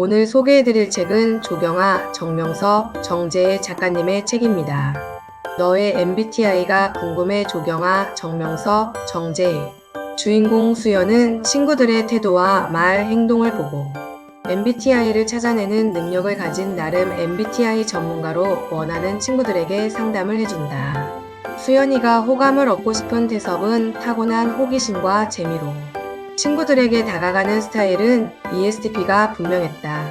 오늘 소개해드릴 책은 조경아, 정명서, 정재의 작가님의 책입니다. 너의 MBTI가 궁금해 조경아, 정명서, 정재희. 주인공 수연은 친구들의 태도와 말, 행동을 보고 MBTI를 찾아내는 능력을 가진 나름 MBTI 전문가로 원하는 친구들에게 상담을 해준다. 수연이가 호감을 얻고 싶은 태섭은 타고난 호기심과 재미로 친구들에게 다가가는 스타일은 ESTP가 분명했다.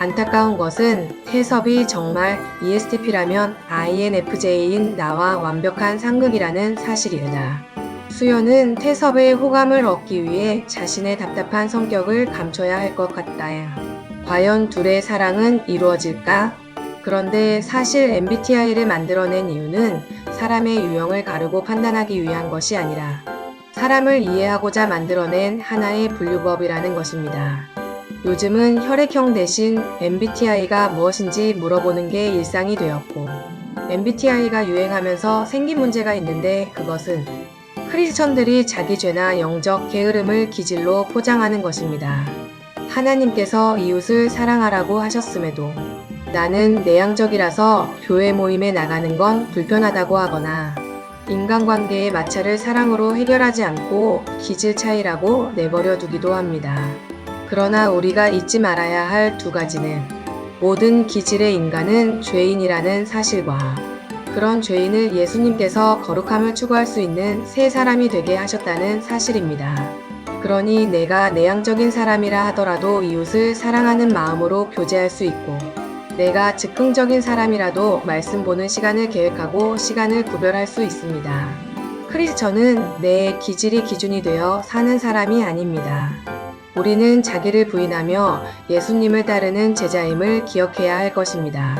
안타까운 것은 태섭이 정말 ESTP라면 INFJ인 나와 완벽한 상극이라는 사실이다. 수연은 태섭의 호감을 얻기 위해 자신의 답답한 성격을 감춰야 할 것 같다. 과연 둘의 사랑은 이루어질까? 그런데 사실 MBTI를 만들어낸 이유는 사람의 유형을 가르고 판단하기 위한 것이 아니라 사람을 이해하고자 만들어낸 하나의 분류법이라는 것입니다. 요즘은 혈액형 대신 MBTI가 무엇인지 물어보는 게 일상이 되었고, MBTI가 유행하면서 생긴 문제가 있는데 그것은 크리스천들이 자기 죄나 영적 게으름을 기질로 포장하는 것입니다. 하나님께서 이웃을 사랑하라고 하셨음에도 나는 내향적이라서 교회 모임에 나가는 건 불편하다고 하거나 인간관계의 마찰을 사랑으로 해결하지 않고 기질 차이라고 내버려 두기도 합니다. 그러나 우리가 잊지 말아야 할 두 가지는 모든 기질의 인간은 죄인이라는 사실과 그런 죄인을 예수님께서 거룩함을 추구할 수 있는 새 사람이 되게 하셨다는 사실입니다. 그러니 내가 내향적인 사람이라 하더라도 이웃을 사랑하는 마음으로 교제할 수 있고 내가 즉흥적인 사람이라도 말씀 보는 시간을 계획하고 시간을 구별할 수 있습니다. 크리스천은 내 기질이 기준이 되어 사는 사람이 아닙니다. 우리는 자기를 부인하며 예수님을 따르는 제자임을 기억해야 할 것입니다.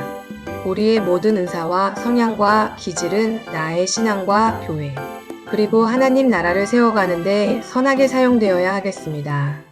우리의 모든 은사와 성향과 기질은 나의 신앙과 교회, 그리고 하나님 나라를 세워가는데 선하게 사용되어야 하겠습니다.